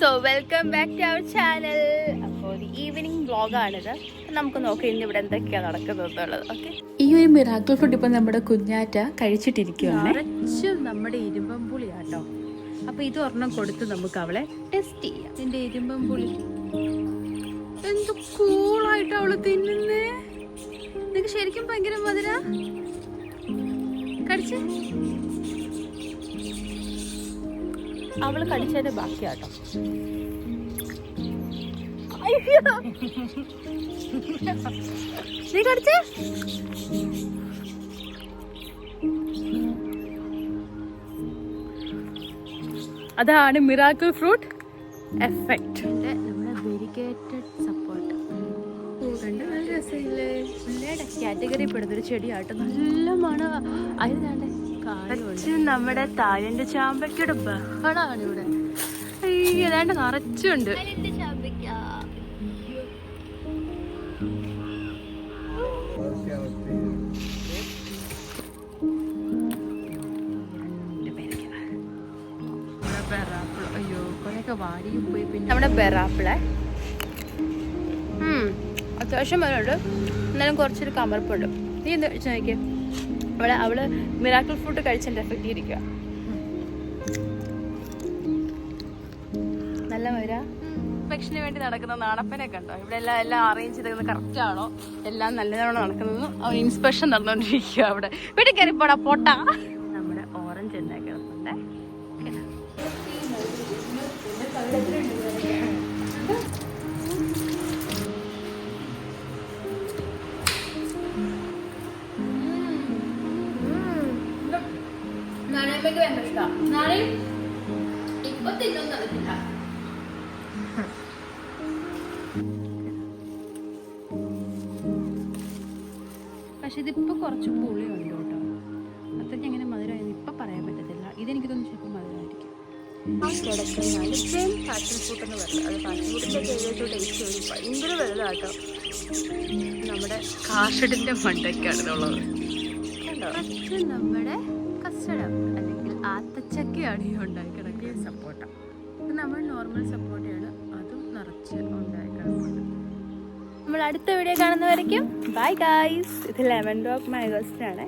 So welcome back to our channel അപ്പോൾ ഒരു evening വ്ളോഗാണിത് നമുക്ക് നോക്കാം ഇന്ന് ഇവിടെ എന്തൊക്കെയാണ് നടക്കുന്നത് ഓക്കെ ഈ ഒരു മിറാക്കിൾ ഫുഡ് ഇപ്പൊ നമ്മുടെ കുഞ്ഞാറ്റ കഴിച്ചിട്ടിരിക്കുകയാണ് നിറച്ചും നമ്മുടെ ഇരുമ്പം പുളിയാട്ടോ. അപ്പോൾ ഇത് ഒരെണ്ണം കൊടുത്ത് നമുക്ക് അവളെ ടെസ്റ്റ് ചെയ്യാം. ഇരുമ്പം പുളി. എന്ത് കൂളായിട്ട് അവൾ തിന്നുന്നേ. നിനക്ക് ശരിക്കും ഭയങ്കര മധുര? കടിച്ച്? അവൾ കടിച്ചതിന്റെ ബാക്കിയാട്ടോ. നീ കടിച്ച? അതാണ് മിറാക്കിൾ ഫ്രൂട്ട് എഫക്റ്റ് സപ്പോർട്ട്. കണ്ട് നല്ല രസമില്ലേ? കാറ്റഗറി പെടുന്നൊരു ചെടിയാട്ടോ. നല്ല മണ അതിനാണ്ട് നമ്മുടെ തായന്റെ ചാമ്പക്കയുടെ ബഹളാണ് ഇവിടെ. ഏതാണ്ട് നിറച്ചുണ്ട്. അയ്യോ പോയി നമ്മുടെ ബെറാപ്പിളെ അത്യാവശ്യം വരുന്നുണ്ട് എന്നാലും കുറച്ചൊരു കമർപ്പുണ്ട്. നീ എന്താ നോക്കിയേ? അവളെ അവൾ മിറാക്കിൾ ഫ്രൂട്ട് കഴിച്ചതിന്റെ എഫക്റ്റ് ഇരിക്കുക നല്ല വരാ ഇൻസ്പെക്ഷന് വേണ്ടി നടക്കുന്ന നാണപ്പനെ കണ്ടോ? ഇവിടെ എല്ലാം എല്ലാം അറേഞ്ച് ചെയ്തിരുന്നത് കറക്റ്റ് ആണോ? എല്ലാം നല്ലതാണോ നടക്കുന്നതെന്നും അവൻ ഇൻസ്പെക്ഷൻ നടന്നുകൊണ്ടിരിക്കുക അവിടെ. വീട്ടിൽ പോടാ പോട്ടാ. നമ്മുടെ ഓറഞ്ച് എന്താ നാണയമ്മയ്ക്ക് ഭയങ്കര ഇഷ്ടമാണ് നാണയം ഇപ്പൊ തിന്നും നടക്കില്ല പക്ഷെ ഇതിപ്പോ കുറച്ച് പുളിയുണ്ട് കേട്ടോ. അത്രയ്ക്ക് എങ്ങനെ മധുരമായെന്ന് ഇപ്പൊ പറയാൻ പറ്റത്തില്ല. ഇതെനിക്ക് തോന്നുന്നു ചിലപ്പോൾ മധുരമായിരിക്കും. എന്ന് പറയുന്നത് അത് ടേസ്റ്റ് ഒരു ഭയങ്കര വലുതാട്ടോ നമ്മുടെ കാഷഡിന്റെ മണ്ടയ്ക്കാണ് കണ്ടോ നമ്മുടെ കസ്റ്റഡം അല്ലെങ്കിൽ ആത്തച്ചക്കയാണ് ഈ ഉണ്ടായി കിടക്കുന്നത് സപ്പോട്ട ഇത് നമ്മൾ നോർമൽ സപ്പോട്ടയാണ് അതും നിറച്ച് ഉണ്ടായി കിടക്കുന്നത് നമ്മൾ അടുത്ത വീഡിയോ കാണുന്നവരേക്കും ബൈ ഗായ്സ്. ഇത് ലെമൺ ഡ്രോപ്പ് മാഗോസ്റ്റ് ആണ്